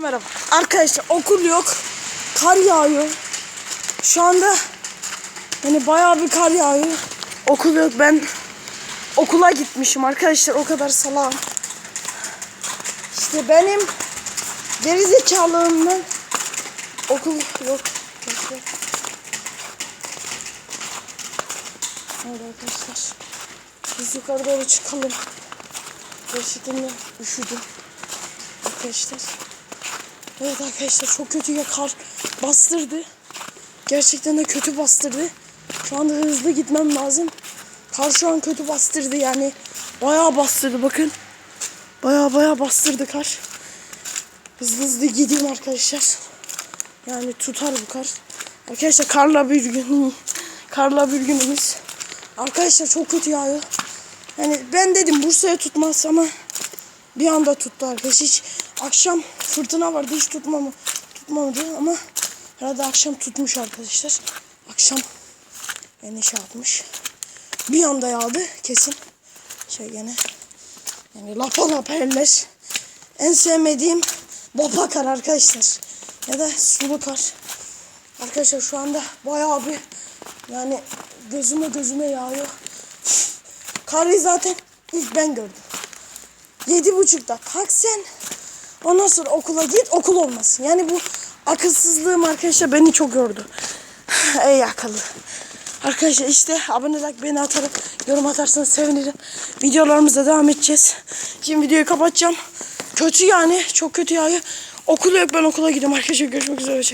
Merhaba. Arkadaşlar okul yok. Kar yağıyor. Şu anda hani bayağı bir kar yağıyor. Okul yok. Ben okula gitmişim arkadaşlar. O kadar salağım. İşte benim gerizekalılığımdan okul yok. Hadi arkadaşlar. Biz yukarı doğru çıkalım. Gerçekten üşüdüm. Arkadaşlar. Evet arkadaşlar çok kötü ya kar bastırdı. Gerçekten de kötü bastırdı. Şu anda hızlı gitmem lazım. Kar şu an kötü bastırdı yani. Bayağı bastırdı bakın. Bayağı bayağı bastırdı kar. Hızlı hızlı gideyim arkadaşlar. Yani tutar bu kar. Arkadaşlar karla bir gün karla bir günümüz. Arkadaşlar çok kötü yağıyor. Yani ben dedim Bursa'ya tutmaz ama bir anda tuttu arkadaş. Hiç akşam fırtına vardı hiç tutmamı tutmadı ama herhalde akşam tutmuş arkadaşlar. Akşam yani şey yapmış. Bir anda yağdı kesin. Şey gene yani lapa lapa eller. En sevmediğim baba kar arkadaşlar. Ya da sulu kar. Arkadaşlar şu anda bayağı bir yani gözüme gözüme yağıyor. Karı zaten ilk ben gördüm. Yedi buçukta kalk sen. Ondan sonra okula git okul olmasın. Yani bu akılsızlığım arkadaşlar beni çok yordu. Ey akıllı. Arkadaşlar işte abone olarak beni atarak yorum atarsanız sevinirim. Videolarımıza devam edeceğiz. Şimdi videoyu kapatacağım. Kötü yani çok kötü yağıyor. Okul yok ben okula gidiyorum arkadaşlar görüşmek üzere.